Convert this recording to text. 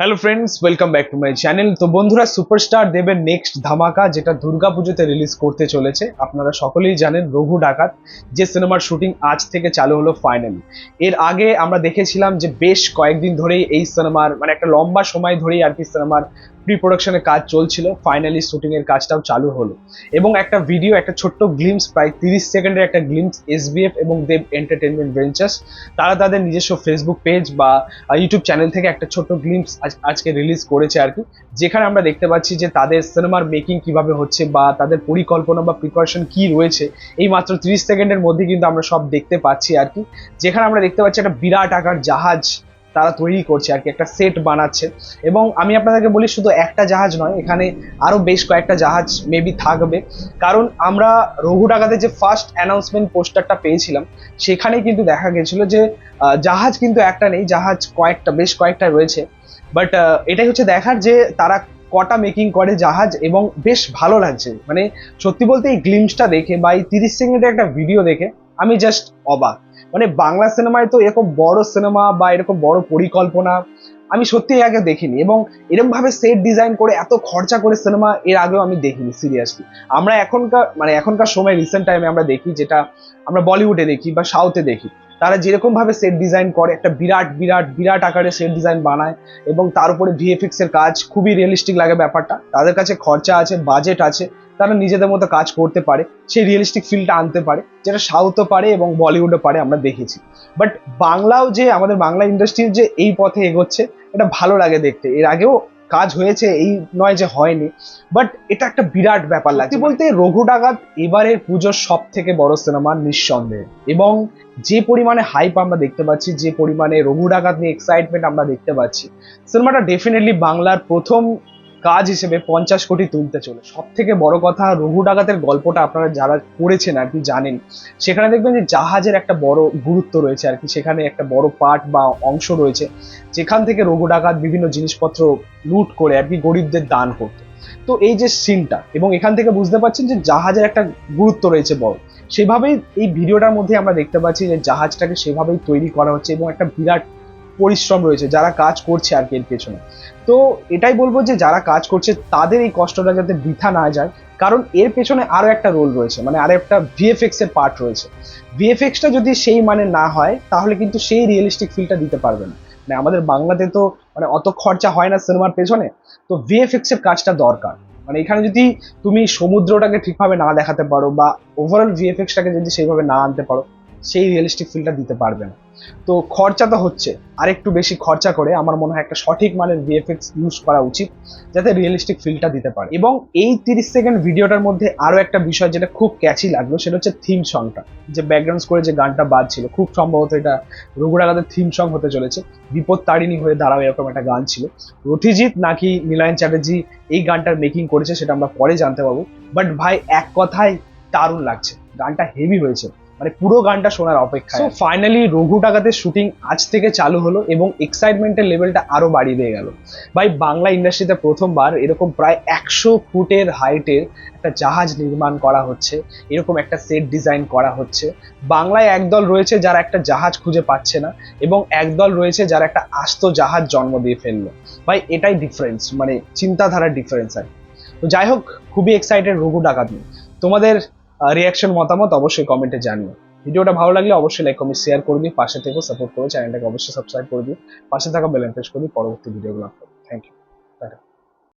Hello friends welcome back to my channel তো বন্ধুরা superstar দেবের নেক্সট ধামাকা, যেটা দুর্গাপুজোতে রিলিজ করতে চলেছে, আপনারা সকলেই জানেন রঘু ডাকাত, যে সিনেমার শুটিং আজ থেকে চালু হলো ফাইনালি এর আগে আমরা দেখেছিলাম যে বেশ কয়েকদিন ধরেই এই সিনেমার মানে একটা লম্বা সময় ধরেই আর কি সিনেমার প্রি প্রোডাকশনের কাজ চলছিল ফাইনালি শুটিং এর কাজটাও চালু হলো। এবং একটা ভিডিও একটা ছোট্ট গ্লিমস প্রায় তিরিশ সেকেন্ডের একটা গ্লিমস এসবিএফ এবং দেব এন্টারটেনমেন্ট ভেঞ্চার্স তারা তাদের নিজস্ব ফেসবুক পেজ বা ইউটিউব চ্যানেল থেকে একটা ছোট্ট গ্লিমস আজকে রিলিজ করেছে আর কি। যেখানে আমরা দেখতে পাচ্ছি যে তাদের সিনেমার মেকিং কীভাবে হচ্ছে বা তাদের পরিকল্পনা বা প্রিপারেশন কি রয়েছে, এই মাত্র তিরিশ সেকেন্ডের মধ্যে কিন্তু আমরা সব দেখতে পাচ্ছি আর কি। যেখানে আমরা দেখতে পাচ্ছি একটা বিরাট আকার জাহাজ তারা তৈরি করছে আর কি, একটা সেট বানাচ্ছে। এবং আমি আপনাদেরকে বলি শুধু একটা জাহাজ নয়, এখানে আরও বেশ কয়েকটা জাহাজ মেবি থাকবে। কারণ আমরা রঘু ডাকাতে যে ফার্স্ট অ্যানাউন্সমেন্ট পোস্টারটা পেয়েছিলাম সেখানে কিন্তু দেখা গেছিল যে জাহাজ কিন্তু একটা নেই, জাহাজ কয়েকটা, বেশ কয়েকটা রয়েছে। বাট এটাই হচ্ছে দেখার যে তারা কটা মেকিং করে জাহাজ এবং বেশ ভালো লাগছে। মানে সত্যি বলতে এই গ্লিমসটা দেখে বা এই তিরিশ সেকেন্ডের একটা ভিডিও দেখে আমি জাস্ট অবাক। মানে বাংলা সিনেমায় তো এরকম বড় সিনেমা বা এরকম বড় পরিকল্পনা আমি সত্যি আগে দেখিনি এবং এরকম ভাবে সেট ডিজাইন করে এত খরচা করে সিনেমা এর আগেও আমি দেখিনি সিরিয়াসলি আমরা এখনকার মানে এখনকার সময় রিসেন্ট টাইমে আমরা দেখি যেটা আমরা বলিউডে দেখি বা সাউথে দেখি। তারা যেরকম ভাবে সেট ডিজাইন করে, একটা বিরাট বিরাট বিরাট আকারে সেট ডিজাইন বানায় এবং তার উপরে ভিএফএক্স এর কাজ খুবই রিয়েলিস্টিক লাগে ব্যাপারটা। তাদের কাছে খরচা আছে বাজেট আছে, তারা নিজেদের মতো কাজ করতে পারে, সেই রিয়েলিস্টিক ফিলটা আনতে পারে, যেটা সাউথও পারে এবং বলিউডও পারে, আমরা দেখেছি। বাট বাংলাও যে, আমাদের বাংলা ইন্ডাস্ট্রির যে এই পথে এগোচ্ছে, এটা ভালো লাগে দেখতে। এর আগেও কাজ হয়েছে এই নয় যে হয়নি। বাট এটা একটা বিরাট ব্যাপার লাগছে। বলতে রঘু ডাকাত এবারের পুজোর সব থেকে বড় সিনেমা নিঃসন্দেহে। এবং যে পরিমাণে হাইপ আমরা দেখতে পাচ্ছি যে পরিমাণে রঘু ডাকাত নিয়ে এক্সাইটমেন্ট আমরা দেখতে পাচ্ছি সিনেমাটা ডেফিনেটলি বাংলার প্রথম কাজ হিসেবে পঞ্চাশ কোটি তুলতে চলে। সব থেকে বড় কথা রঘু ডাকাতের গল্পটা আপনারা যারা পড়েছেন আর কি জানেন, সেখানে দেখবেন যে জাহাজের একটা বড় গুরুত্ব রয়েছে আর কি। সেখানে একটা বড় পার্ট বা অংশ রয়েছে, যেখান থেকে রঘু ডাকাত বিভিন্ন জিনিসপত্র লুট করে আর কি গরিবদের দান করতো। তো এই যে সিনটা এবং এখান থেকে বুঝতে পারছেন যে জাহাজের একটা গুরুত্ব রয়েছে বড়। সেভাবেই এই ভিডিওটার মধ্যে আমরা দেখতে পাচ্ছি যে জাহাজটাকে সেভাবেই তৈরি করা হচ্ছে এবং একটা বিরাট পরিশ্রম রয়েছে, যারা কাজ করছে আর কি এর পেছনে। তো এটাই বলব যে যারা কাজ করছে, তাদের এই কষ্টটা যাতে বৃথা না যায়। কারণ এর পেছনে আরও একটা রোল রয়েছে মানে আরও একটা ভিএফএক্স এর পার্ট রয়েছে। ভিএফএক্সটা যদি সেই মানে না হয়, তাহলে কিন্তু সেই রিয়েলিস্টিক ফিলটা দিতে পারবে না। মানে আমাদের বাংলাতে তো মানে অত খরচা হয় না সিনেমার পেছনে, তো ভিএফএক্স এর কাজটা দরকার। মানে এখানে যদি তুমি সমুদ্রটাকে ঠিকভাবে না দেখাতে পারো বা ওভারঅল ভিএফএক্সটাকে যদি সেইভাবে না আনতে পারো সেই রিয়েলিস্টিক ফিলটা দিতে পারবে না। তো খরচা তো হচ্ছে আর একটু বেশি খরচা করে আমার মনে হয় একটা সঠিক মানের ভিএফএক্স ইউজ করা উচিত, যাতে রিয়েলিস্টিক ফিলটা দিতে পারে। এবং এই তিরিশ সেকেন্ড ভিডিওটার মধ্যে আরও একটা বিষয় যেটা খুব ক্যাচি লাগল, সেটা হচ্ছে থিম সংটা যে ব্যাকগ্রাউন্ড করে যে গানটা বাজছিল, খুব সম্ভবত এটা রঘুরাগাদের থিম সং হতে চলেছে। বিপদ তারিণী হয়ে দাঁড়াও এরকম একটা গান ছিল। রথিজিৎ নাকি নীলায়ন চ্যাটার্জি এই গানটার মেকিং করেছে, সেটা আমরা পরে জানতে পারব। বাট ভাই, এক কথায় দারুণ লাগছে। গানটা হেভি হয়েছে। মানে পুরো গানটা শোনার অপেক্ষা সো ফাইনালি রঘু ডাকাতের শুটিং আজ থেকে চালু হলো এবং এক্সাইটমেন্টের লেভেলটা আরও বাড়িয়ে দিয়ে গেল। ভাই বাংলা ইন্ডাস্ট্রিতে প্রথমবার এরকম প্রায় একশো ফুটের হাইটের একটা জাহাজ নির্মাণ করা হচ্ছে এরকম একটা সেট ডিজাইন করা হচ্ছে। বাংলায় একদল রয়েছে যারা একটা জাহাজ খুঁজে পাচ্ছে না এবং একদল রয়েছে যারা একটা আস্ত জাহাজ জন্ম দিয়ে ফেলল। ভাই এটাই ডিফারেন্স মানে চিন্তাধারার ডিফারেন্স আর তো যাই হোক খুবই এক্সাইটেড রঘু ডাকাত নিয়ে তোমাদের রিয়াকশন মতামত অবশ্যই কমেন্টে জানিও। ভিডিওটা ভালো লাগলে অবশ্যই লাইক কমেন্ট শেয়ার করবি পাশে থেকে সাপোর্ট করো চ্যানেলটাকে অবশ্যই সাবস্ক্রাইব করবি পাশে থাকা বেল প্রেস করবি পরবর্তী ভিডিওগুলো আপলোড থ্যাংক ইউ